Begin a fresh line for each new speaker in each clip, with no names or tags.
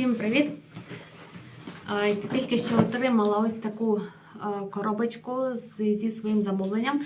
Всім привіт! Тільки що отримала ось таку коробочку зі своїм замовленням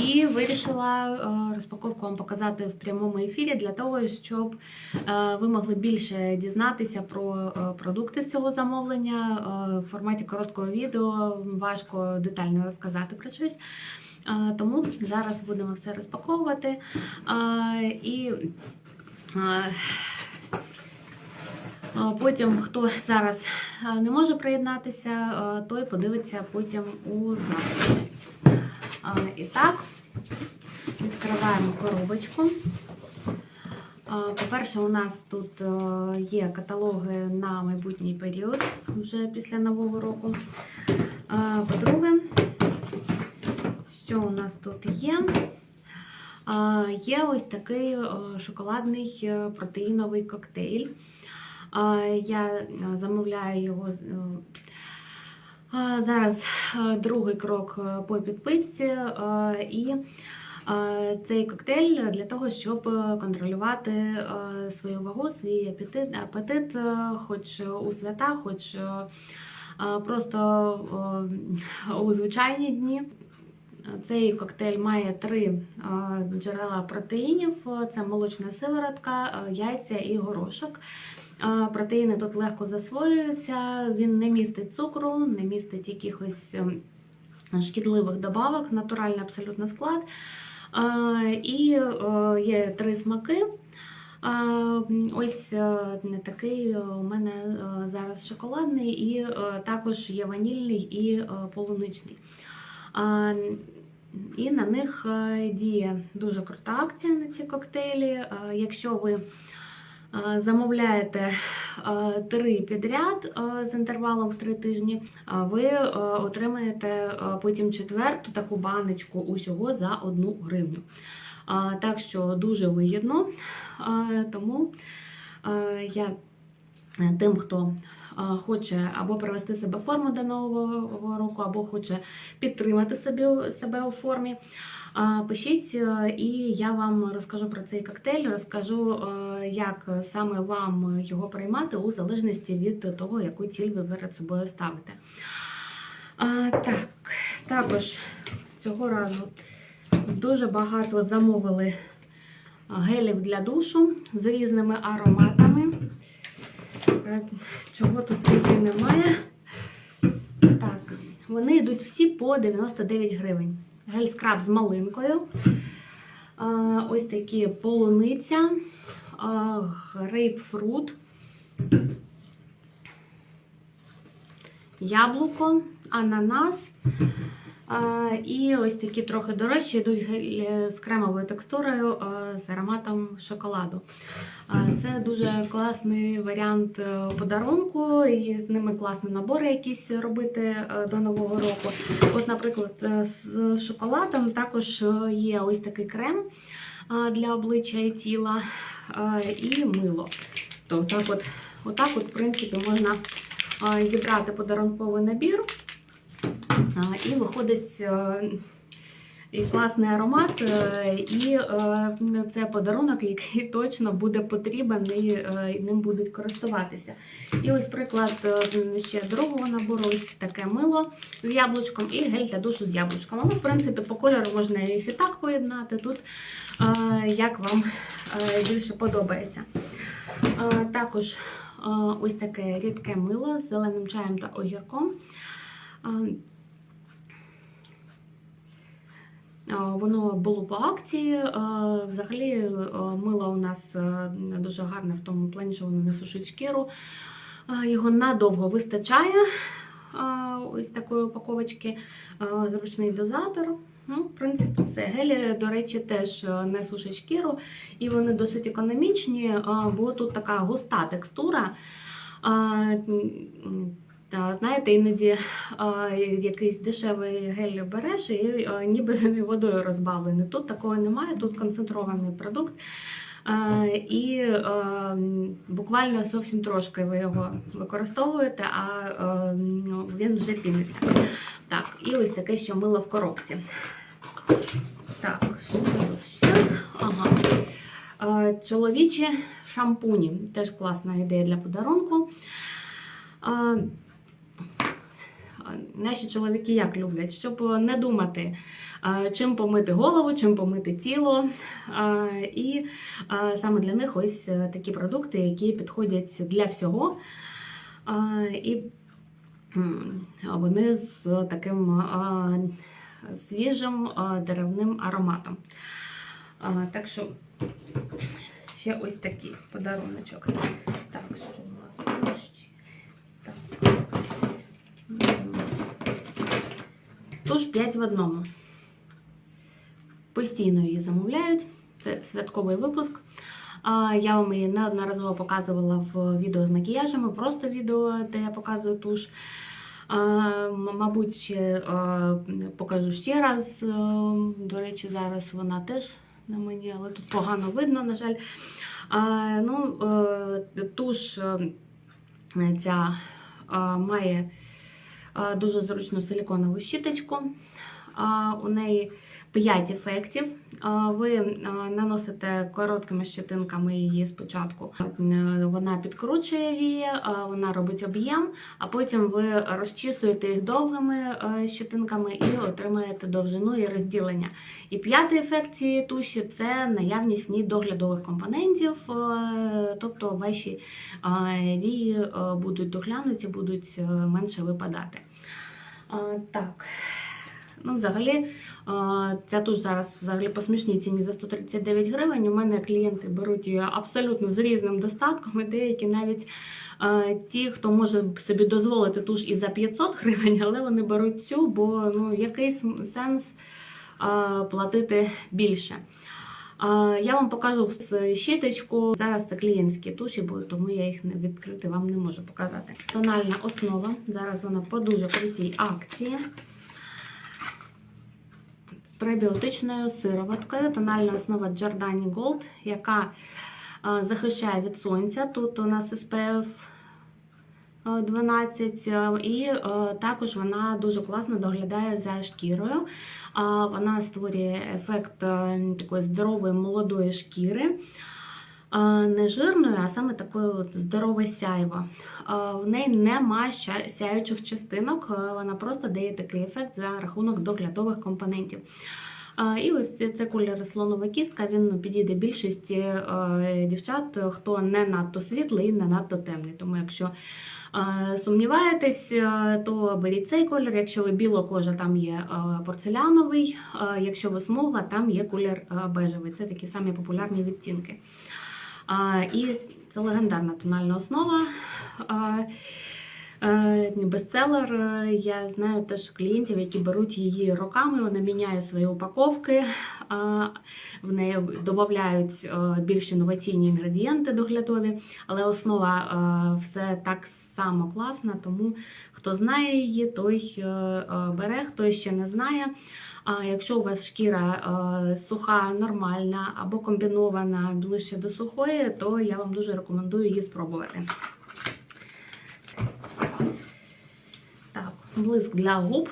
і вирішила розпаковку вам показати в прямому ефірі для того, щоб ви могли більше дізнатися про продукти з цього замовлення. В форматі короткого відео важко детально розказати про щось. Тому зараз будемо все розпаковувати. І Потім, хто зараз не може приєднатися, той подивиться потім у записі. І так, відкриваємо коробочку. По-перше, у нас тут є каталоги на майбутній період вже після Нового року. По-друге, що у нас тут є? Є ось такий шоколадний е, протеїновий коктейль. Я е, замовляю його е, зараз е, другий крок по підписці. І цей коктейль для того, щоб контролювати свою вагу, свій апетит, апетит хоч у свята, хоч просто у звичайні дні. Цей коктейль має три е, джерела протеїнів: це молочна сиворотка, е, яйця і горошок. Е, Протеїни тут легко засвоюються, він не містить цукру, не містить якихось ем, шкідливих добавок, натуральний абсолютно склад. І є три смаки. Ось не такий у мене зараз шоколадний, і також є ванільний і полуничний. І на них е, діє дуже крута акція на ці коктейлі. Е, Якщо ви е, замовляєте три підряд з інтервалом в три тижні, ви отримаєте потім четверту таку баночку усього за одну гривню. Так що дуже вигідно. Тому я тим, хто хоче або привести себе в форму до нового року, або хоче підтримати собі, себе у формі. е, Пишіть, е, і я вам розкажу про цей коктейль, розкажу, е, як саме вам його приймати у залежності від того, яку ціль ви перед собою ставите. Так, також цього разу дуже багато замовили гелів для душу з різними ароматами. Чого тут тільки немає. Так, вони йдуть всі по 99 гривень. Гель-скраб з малинкою. Ось такі полуниця, грейпфрут, яблуко, ананас. І ось такі трохи дорожчі йдуть з кремовою текстурою з ароматом шоколаду. Це дуже класний варіант е, подарунку, і з ними класно набори якісь робити е, до нового року. От, наприклад, е, з шоколадом також е, є ось такий крем для обличчя і тіла е, і мило. То так от, отак, от, в принципі, можна е, зібрати подарунковий набір. І виходить е, і класний аромат, е, і е, це подарунок, який точно буде потрібен і ним будуть користуватися. І ось приклад ще другого набору: ось таке мило з яблучком і гель для душу з яблучком. Але, в принципі, по кольору можна їх і так поєднати. Тут як вам більше подобається. Також ось таке рідке мило з зеленим чаєм та огірком. Воно було по акції. Е, Взагалі, е, мило у нас е, дуже гарне в тому плані, що воно не сушить шкіру. Е, Його надовго вистачає е, ось такої упаковочки, Е, зручний дозатор. Ну, в принципі, все. Гелі, до речі, теж е, не сушать шкіру, і вони досить економічні, е, бо тут така густа текстура. Знаєте, іноді якийсь дешевий гель береш, і ніби він водою розбавлений. Тут такого немає, тут концентрований продукт. І буквально зовсім трошки ви його використовуєте, а ну, він вже піниться. Так, і ось таке ще мило в коробці. Так, що тут ще? Ага. Чоловічі шампуні. Теж класна ідея для подарунку. Е, Наші чоловіки як люблять, щоб не думати, е, чим помити голову, чим помити тіло. Е, І е, саме для них ось е, такі продукти, які підходять для всього. Е, І вони з таким е, свіжим е, деревним ароматом. Е, Так що ще ось такий подаруночок. Так, що у нас тут ще? Так. М. Тож 5 в одному. Постійно її замовляють. Це святковий випуск. Я вам її неодноразово показувала в відео з макіяжами, просто відео, де я показую туш. Мабуть, ще покажу ще раз. Е, До речі, зараз вона теж на мені, але тут погано видно, на жаль. Ну, е, туш е, ця має дуже зручну силіконову щіточку. У неї 5 ефектів. Ви е, наносите короткими щетинками її спочатку. Е, Вона підкручує вії, вона робить об'єм, а потім ви розчісуєте їх довгими е, щетинками і отримаєте довжину і розділення. І п'ятий ефект цієї туші це наявність в ній доглядових компонентів, е, тобто ваші е, вії е, будуть доглянуті, будуть е, менше випадати. Е, Так. Ну, взагалі, ця туш зараз взагалі по смішній ціні за 139 гривень. У мене клієнти беруть її абсолютно з різним достатком, і деякі навіть ті, хто може собі дозволити туш і за 500 гривень, але вони беруть цю, бо ну, який сенс платити більше. Я вам покажу щіточку. Зараз це клієнтські туші, бо тому я їх не відкрити вам не можу показати. Тональна основа. Зараз вона по дуже крутій акції. Пребіотичною сироваткою. Тональна основа Giordani Gold, яка е, захищає від сонця. Тут у нас SPF е, 12, е, і е, також вона дуже класно доглядає за шкірою. Вона створює ефект такої здорової молодої шкіри. Не жирної, а саме такої от здорове сяйво. В неї нема сяючих частинок, вона просто дає такий ефект за рахунок доглядових компонентів. І ось це колір слонова кістка. Він підійде більшості дівчат, хто не надто світлий не надто темний. Тому якщо сумніваєтесь, то беріть цей колір. Якщо ви білокожа, там є порцеляновий. Якщо ви смугла, там є колір бежевий. Це такі самі популярні відтінки. І це легендарна тональна основа. Е, Бестселер. Я знаю теж клієнтів, які беруть її роками, вона міняє свої упаковки, в неї додають е, більш інноваційні інгредієнти доглядові, але основа е, все так само класна, тому хто знає її, той бере, хто ще не знає. А якщо у вас шкіра е, суха, нормальна або комбінована ближче до сухої, то я вам дуже рекомендую її спробувати. Так, блиск для губ.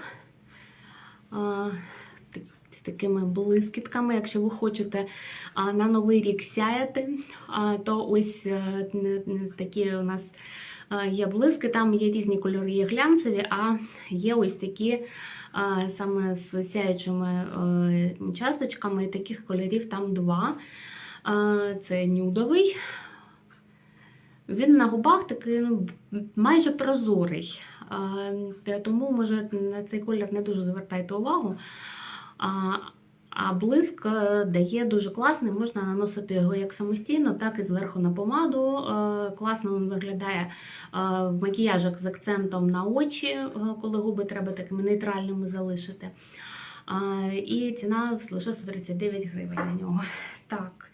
З такими блискітками. Якщо ви хочете на новий рік сяяти, то ось е, такі у нас а, є блиски. Там є різні кольори, є глянцеві, а є ось такі саме з сяючими е, часточками, і таких кольорів там два. Це нюдовий. Він на губах такий ну, майже прозорий. Тому, може, на цей колір не дуже звертайте увагу. А, блиск е, дає дуже класний, можна наносити його як самостійно, так і зверху на помаду. Е, Класно він виглядає е, в макіяжах з акцентом на очі, коли губи треба такими нейтральними залишити. І ціна лише 139 гривень на нього. Так.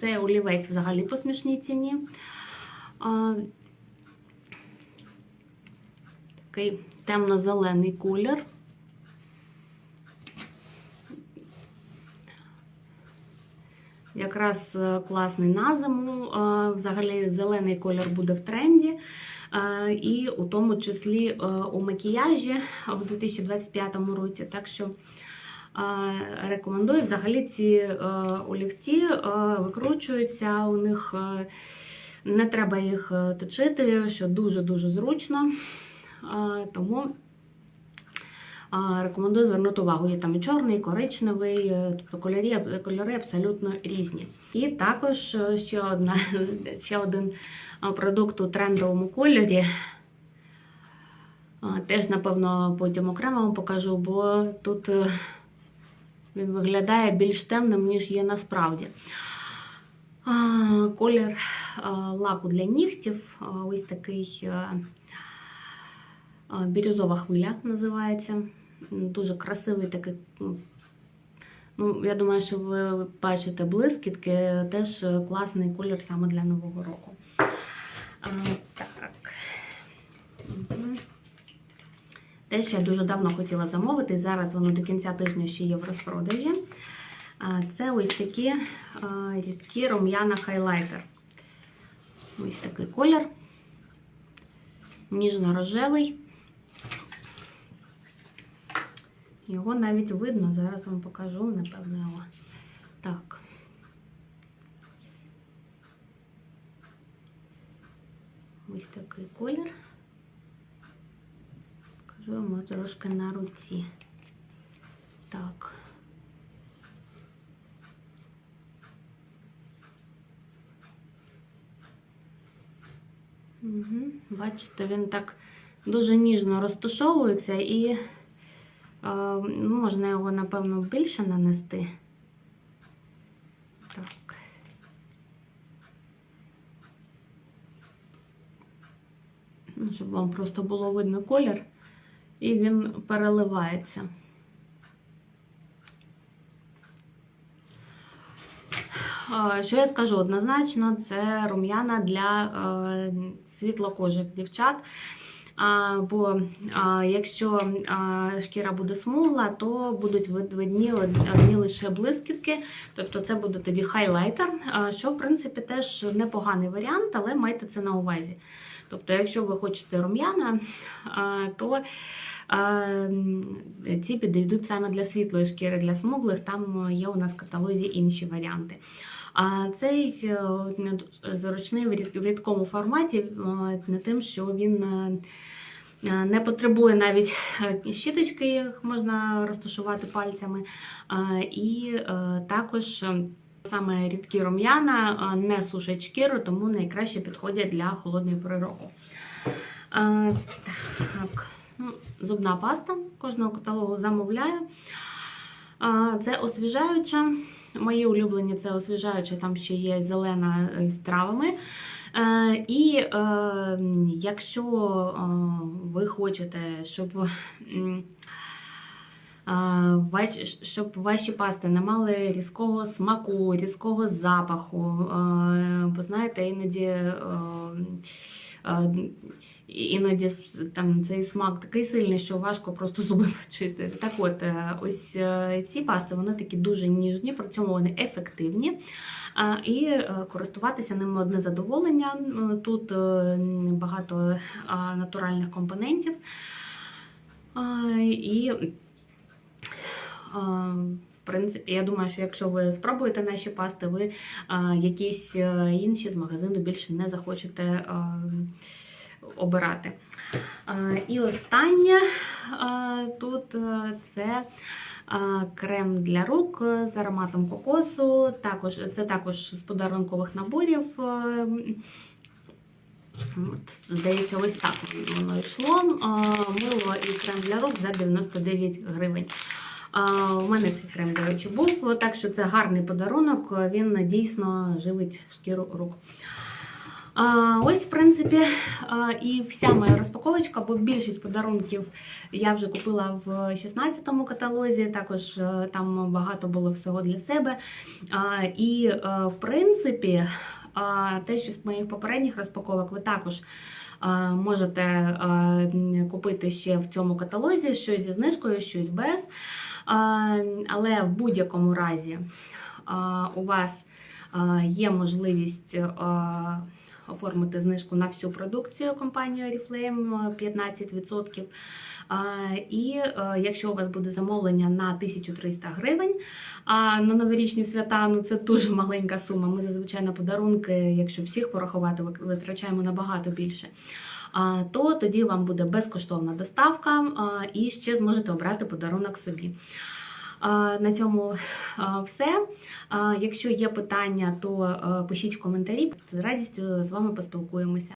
Це олівець взагалі по смішній ціні. Такий темно-зелений колір. Якраз е, класний на зиму. Е, Взагалі зелений колір буде в тренді. Е, І у тому числі у макіяжі в 2025 році. Так що Рекомендую взагалі ці олівці викручуються у них. Не треба їх точити, що дуже-дуже зручно. Тому рекомендую звернути увагу. Є там і чорний, і коричневий, е, тобто кольори, кольори абсолютно різні. І також е, ще, одна, ще один е, продукт у трендовому кольорі. Теж, напевно, потім окремо вам покажу, бо тут він виглядає більш темним, ніж є насправді. Колір лаку для нігтів. Ось такий бірюзова хвиля називається. Дуже красивий такий. ну, Ну, я думаю, що ви бачите блискітки, теж класний колір саме для Нового року. А, так. Теж я дуже давно хотіла замовити, зараз воно до кінця тижня ще є в розпродажі. А, Це ось такі рідкі рум'яна хайлайтер. Ось такий колір. Ніжно-рожевий. Його навіть видно, зараз вам покажу, напевно, його. Так. Ось такий колір. Покажу вам трошки на руці. Так. Угу. Бачите, він так дуже ніжно розташовується і можна його, напевно, більше нанести. Так. Ну, щоб вам просто було видно колір, і він переливається. Е, Що я скажу однозначно, це рум'яна для е, світлокожих дівчат. А, бо а, якщо а, шкіра буде смугла, то будуть видні одні лише блискітки, тобто це буде тоді хайлайтер, а, що в принципі теж непоганий варіант, але майте це на увазі. Тобто, якщо ви хочете рум'яна, то ці підійдуть саме для світлої шкіри, для смуглих, там є у нас в каталозі інші варіанти. А цей е, зручний в рідкому форматі е, не тим, що він е, е, не потребує навіть е, щіточки, їх можна розташувати пальцями. Е, І е, також е, саме рідкі рум'яна е, не сушать шкіру, тому найкраще підходять для холодної пори року. Е, Так, зубна паста кожного каталогу замовляю. Це освіжаюча. Мої улюблені це освіжаюча, там ще є зелена з травами. Е, І е, якщо е, ви хочете, щоб. щоб ваші пасти не мали різкого смаку, різкого запаху. Бо знаєте, іноді, іноді там цей смак такий сильний, що важко просто зуби почистити. Так от, е, ось е, ці пасти вони такі дуже ніжні, при цьому вони ефективні. І е, користуватися ними одне задоволення. Тут багато натуральних компонентів. І в принципі, я думаю, що якщо ви спробуєте наші пасти, ви якісь інші з магазину більше не захочете обирати. І останнє тут е, це крем для рук з ароматом кокосу. Також, це також з подарункових наборів. е, От, здається, ось так воно йшло. Мило і крем для рук за 99 гривень. У мене цей крем, до речі, був, так що це гарний подарунок, він дійсно живить шкіру рук. Ось, в принципі, і вся моя розпаковочка, бо більшість подарунків я вже купила в 16-му каталозі, також е, там багато було всього для себе. І, е, в принципі, те, що з моїх попередніх розпаковок, ви також можете купити ще в цьому каталозі щось зі знижкою, щось без. Але в будь-якому разі у вас є можливість оформити знижку на всю продукцію компанії Oriflame е, 15%. І е, якщо у вас буде замовлення на 1300 гривень, на новорічні свята ну це дуже маленька сума. Ми зазвичай на подарунки, якщо всіх порахувати, витрачаємо набагато більше. То тоді вам буде безкоштовна доставка і ще зможете обрати подарунок собі. На цьому все. Якщо є питання, то е, пишіть в коментарі. З радістю з вами поспілкуємося.